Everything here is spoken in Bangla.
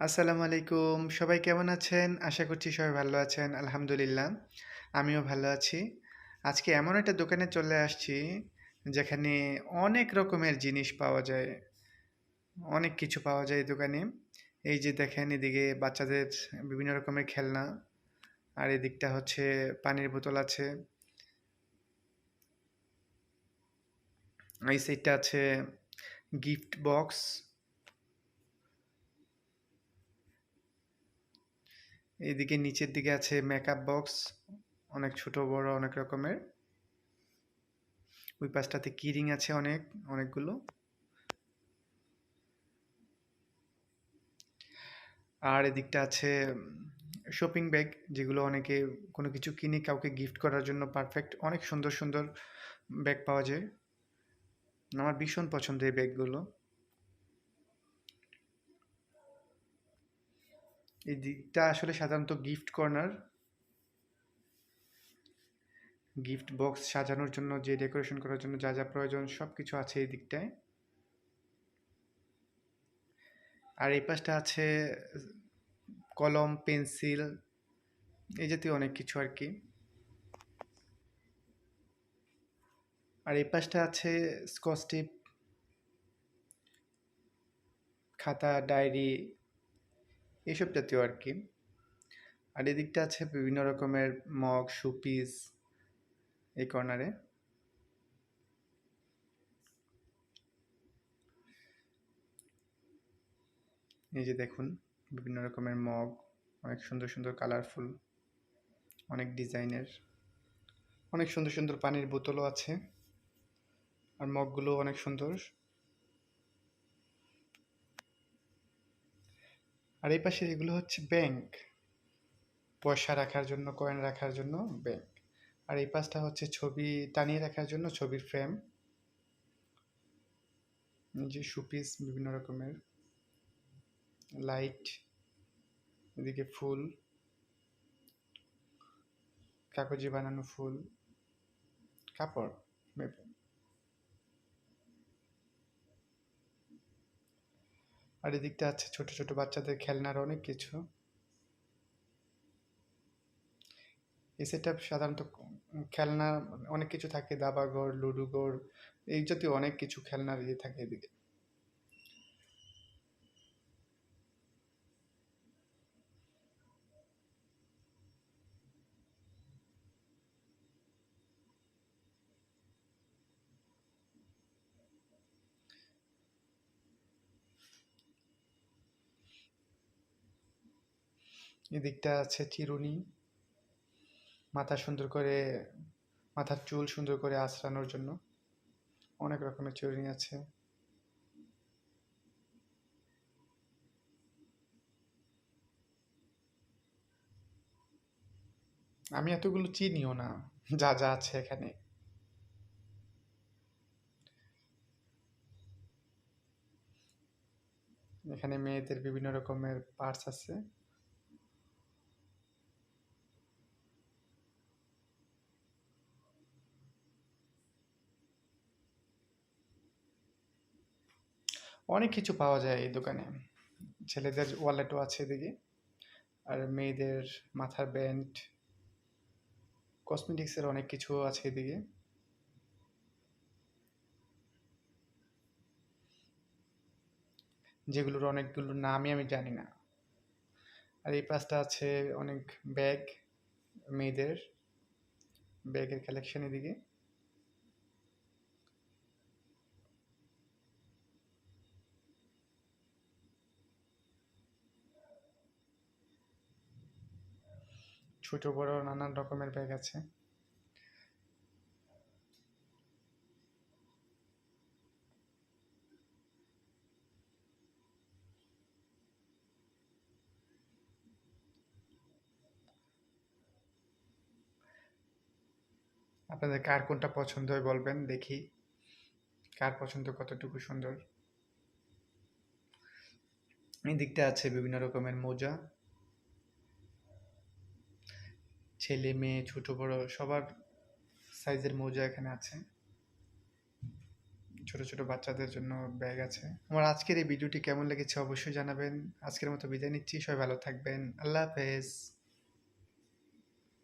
আসসালামু আলাইকুম। সবাই কেমন আছেন? আশা করছি সবাই ভালো আছেন। আলহামদুলিল্লাহ, আমিও ভালো আছি। আজকে এমন একটা দোকানে চলে আসছি, যেখানে অনেক রকমের জিনিস পাওয়া যায়। অনেক কিছু পাওয়া যায় দোকানে। এই যে দেখেন, এদিকে বাচ্চাদের বিভিন্ন রকমের খেলনা। আর এদিকটা হচ্ছে পানির বোতল আছে। এই সাইডটা আছে গিফট বক্স। এইদিকে নিচের দিকে আছে মেকআপ বক্স অনেক ছোট, বড়, অনেক রকমের। ওই পাশটাতে কিরিং আছে অনেক, অনেকগুলো। আর এদিকটা আছে শপিং ব্যাগ যেগুলো অনেকে কোনো কিছু কিনে কাউকে গিফট করার জন্য পারফেক্ট অনেক সুন্দর সুন্দর ব্যাগ পাওয়া যায়। আমার ভীষণ পছন্দের এই ব্যাগগুলো এই দিকটা আসলে সাধারণত গিফট কর্নার গিফট বক্স সাজানোর জন্য, যে ডেকোরেশন করার জন্য যা যা প্রয়োজন সব কিছু আছে এই দিকটায়। আর এই পাশটা আছে কলম, পেন্সিল, এই জাতীয় অনেক কিছু আর কি। আর এই পাশটা আছে স্কচ টেপ, খাতা, ডায়েরি এইসব জাতীয় আর কি। আর এদিকটা আছে বিভিন্ন রকমের মগ, শোপিস, এই কর্নারে এই যে দেখুন, বিভিন্ন রকমের মগ, অনেক সুন্দর সুন্দর কালারফুল অনেক ডিজাইনের, অনেক সুন্দর সুন্দর পানির বোতলও আছে। আর মগগুলো অনেক সুন্দর। আর এই পাশে এগুলো হচ্ছে ব্যাংক পয়সা রাখার জন্য কয়েন রাখার জন্য ব্যাংক আর এই পাশটা হচ্ছে ছবি টানিয়ে রাখার জন্য ছবির ফ্রেম যে শোপিস বিভিন্ন রকমের। লাইট এদিকে ফুল। কাগজে বানানো ফুল। কাপড়, মেপে। আর এদিকটা আছে ছোট ছোট বাচ্চাদের খেলনার অনেক কিছু। এই সেটা সাধারণত খেলনা, অনেক কিছু থাকে, দাবাগড়, লুডুগড়, এই জাতীয় অনেক কিছু খেলনার ইয়ে থাকে এদিকে। এদিকটা আছে চিরুনি। মাথা সুন্দর করে, মাথার চুল সুন্দর করে আঁচড়ানোর জন্য অনেক রকমের চিরুনি আছে। আমি এতগুলো চিনিও না, যা যা আছে এখানে। এখানে মেয়েদের বিভিন্ন রকমের পার্টস আছে। অনেক কিছু পাওয়া যায় এই দোকানে। ছেলেদের ওয়ালেটও আছে এদিকে। আর মেয়েদের মাথার ব্যান্ড কসমেটিক্সের অনেক কিছু আছে এদিকে। যেগুলোর অনেকগুলো নামই আমি জানি না। আর এই পাশটা আছে অনেক ব্যাগ মেয়েদের। ব্যাগের কালেকশন এদিকে। ছোট, বড় নানান রকমের ব্যাগ আছে। আপনাদের কার কোনটা পছন্দ হয় বলবেন, দেখি। কার পছন্দ কতটুকু সুন্দর? এই দিকটা আছে বিভিন্ন রকমের মোজা। ছেলে, মেয়ে, ছোট, বড় সবার সাইজের মোজা এখানে আছে। ছোট ছোট বাচ্চাদের জন্য ব্যাগ আছে। আমার আজকের এই ভিডিওটি কেমন লেগেছে অবশ্যই জানাবেন। আজকের মতো বিদায় নিচ্ছি। সবাই ভালো থাকবেন। আল্লাহ হাফেজ।